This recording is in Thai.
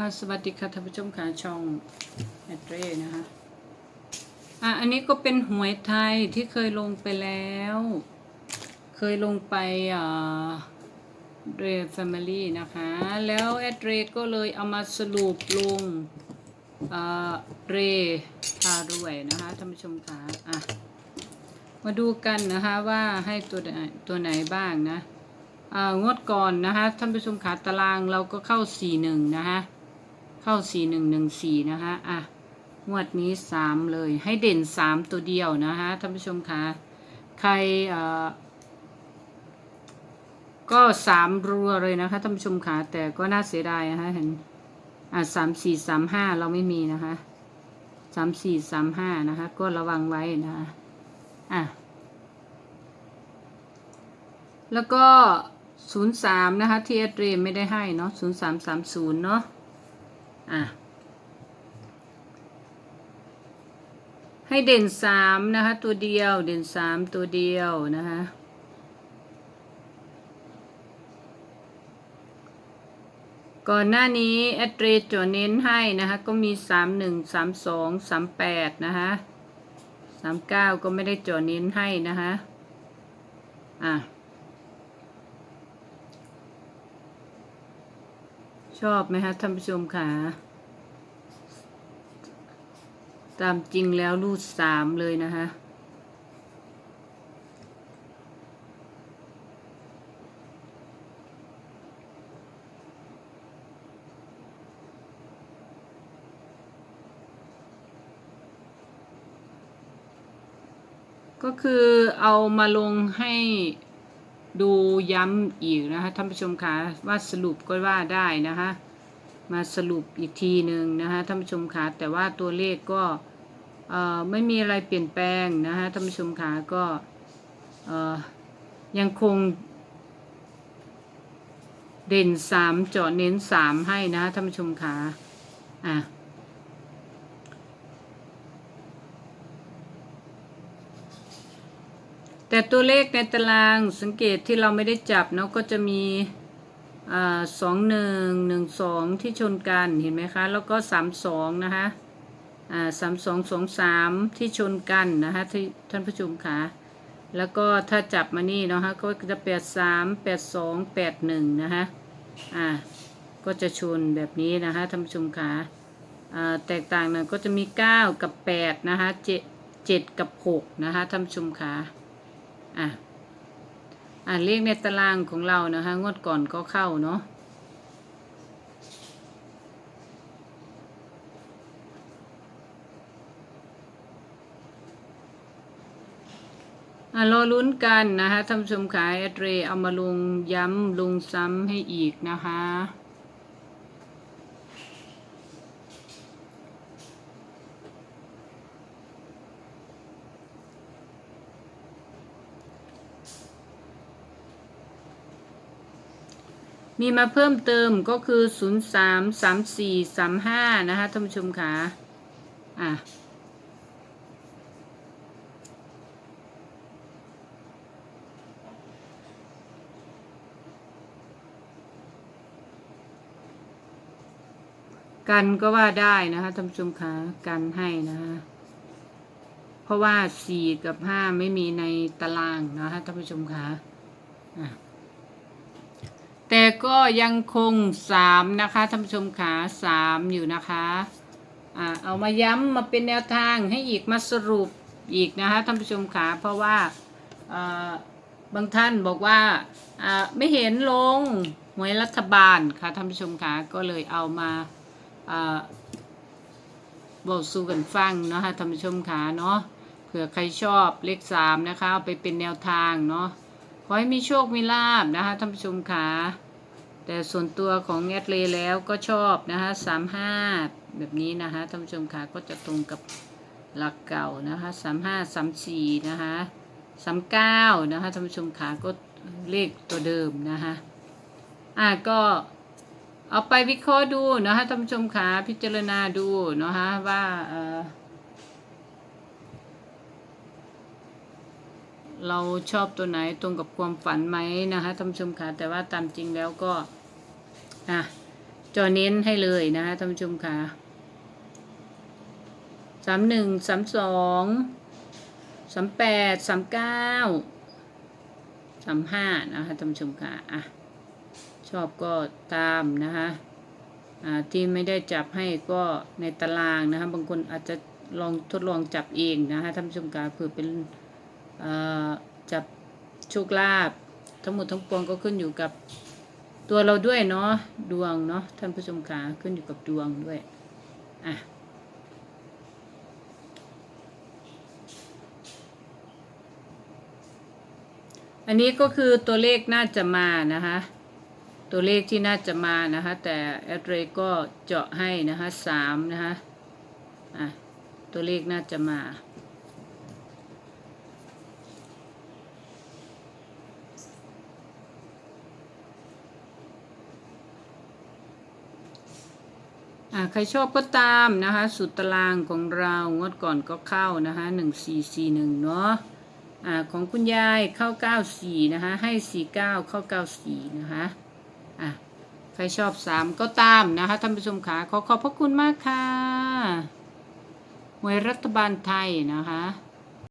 ค่ะสวัสดีค่ะท่านผู้ชมค่ะช่องแอดเรนะคะอะอันนี้ก็เป็นหวยไทยที่เคยลงไปแล้ว เคยลงไปอ่าเรแฟมิลี่นะคะ แล้วแอดเรก็เลยเอามาสรุปลงอ่าเรพารวยนะคะท่านผู้ชมค่ะอะมาดูกันนะคะว่าให้ตัวตัวไหนบ้างนะอ่างวดก่อนนะคะท่านผู้ชมขาตารางเราก็เข้าสี่หนึ่งนะคะ เข้าสี่หนึ่งหนึ่งสี่นะคะอะงวดนี้สามเลย ให้เด่นสามตัวเดียวนะคะท่านผู้ชมคะใครเอ่าก็สามรัวเลยนะคะท่านผู้ชมขาแต่ก็น่าเสียดายนะคะเห็นอะสามสี่สามห้าเราไม่มีนะคะสามสี่สามห้านะคะ ก็ระวังไว้นะคะอะแล้วก็ศูนย์สามนะคะที่เอดเรมไม่ได้ให้เนาะศูนย์สามสามศูนย์เนาะ อะ ให้เด่นสามนะคะ ตัวเดียว เด่นสามตัวเดียวนะคะก่อนหน้านี้แอดเรจเน้นให้นะคะ ก็มีสามหนึ่งสามสองสามแปดนะคะสามเก้าก็ไม่ได้จ่อเน้นให้นะคะ อะ ชอบไหมคะท่านผู้ชมค่ะ ตามจริงแล้วรูดสามเลยนะคะก็คือเอามาลงให้ ดูย้ำอีกนะคะท่านผู้ชมคะว่าสรุปก็ว่าได้นะคะมาสรุปอีกทีหนึ่งนะคะท่านผู้ชมคะแต่ว่าตัวเลขก็ไม่มีอะไรเปลี่ยนแปลงนะคะท่านผู้ชมคะก็ยังคง เด่นสามเจาะเน้นสามให้นะคะท่านผู้ชมคะอะ แต่ตัวเลขในตารางสังเกตที่เราไม่ได้จับเนาะก็จะมีสองหนึ่งหนึ่งสองที่ชนกันเห็นไหมคะ แล้วก็สามสองนะคะสามสองสองสามที่ชนกันนะคะที่ท่านผู้ชมคะแล้วก็ถ้าจับมานี่เนาะคะก็จะแปดสามแปดสองแปดหนึ่งนะคะอ่าก็จะชนแบบนี้นะคะท่านผู้ชมคะแตกต่างนะก็จะมีเก้ากับแปดนะคะเจ็ดเจ็ดกับหกนะคะท่านผู้ชมคะ อะอ่าเลขในตารางของเรานะคะ งวดก่อนก็เข้าเนาะอ่ารอลุ้นกันนะคะท่านผู้ชมขายแอดเรเอามาลงย้ำลงซ้ำให้อีกนะคะ มีมาเพิ่มเติมก็คือ 0 3 3 4 3 5 นะคะท่านผู้ชมคะอะกันก็ว่าได้นะคะท่านผู้ชมคะกันให้นะคะเพราะว่า4กับ5ไม่มีในตารางนะคะท่านผู้ชมคะอะ แต่ก็ยังคงสามนะคะท่านผู้ชมขาสามอยู่นะคะอ่าเอามาย้ำมาเป็นแนวทางให้อีกมาสรุปอีกนะคะท่านผู้ชมขาเพราะว่าอ่าบางท่านบอกว่าอ่าไม่เห็นลงหวยรัฐบาลค่ะท่านผู้ชมขาก็เลยเอามาอ่าบอกสู่กันฟังเนาะคะท่านผู้ชมขาเนาะเผื่อใครชอบเลขสามนะคะเอาไปเป็นแนวทางเนาะ ขอให้มีโชค มีลาบนะคะท่านผู้ชมค่ะแต่ส่วนตัวของแอดเลแล้วก็ชอบนะคะสามห้าแบบนี้นะคะท่านผู้ชมค่ะก็จะตรงกับหลักเก่านะคะสามห้าสามสี่นะคะสามเก้านะคะท่านผู้ชมค่ะก็เลขตัวเดิมนะคะอะก็เอาไปวิเคราะห์ดูนะคะท่านผู้ชมค่ะพิจารณาดูนะคะว่าเออ เราชอบตัวไหนตรงกับความฝันไหมนะคะท่านผู้ชมคะแต่ว่าตามจริงแล้วก็อะจอเน้นให้เลยนะคะท่านผู้ชมค่ะสามหนึ่งสามสองสามแปดสามเก้าสามห้านะคะท่านผู้ชมค่ะอะชอบก็ตามนะคะอ่าที่ไม่ได้จับให้ก็ในตารางนะคะบางคนอาจจะลองทดลองจับเองนะคะท่านผู้ชมค่ะเพื่อเป็น จับโชคลาภทั้งหมดทั้งปวงก็ขึ้นอยู่กับตัวเราด้วยเนาะดวงเนาะท่านผู้ชมค่ะขึ้นอยู่กับดวงด้วยอะอันนี้ก็คือตัวเลขน่าจะมานะคะ ตัวเลขที่น่าจะมานะคะ แต่แอดเรก็เจาะให้นะคะสามนะคะอะตัวเลขน่าจะมา ใครชอบก็ตามนะคะ สุดตารางของเรางวดก่อนก็เข้านะคะหนึ่งสี่สี่หนึ่งเนาะอ่าของคุณยายเข้าเก้าสี่นะคะ ให้สี่เก้าเข้าเก้าสี่นะคะอะใครชอบสามก็ตามนะคะท่านผู้ชมขาขอขอบพระคุณมากค่ะหวยรัฐบาลไทยนะคะ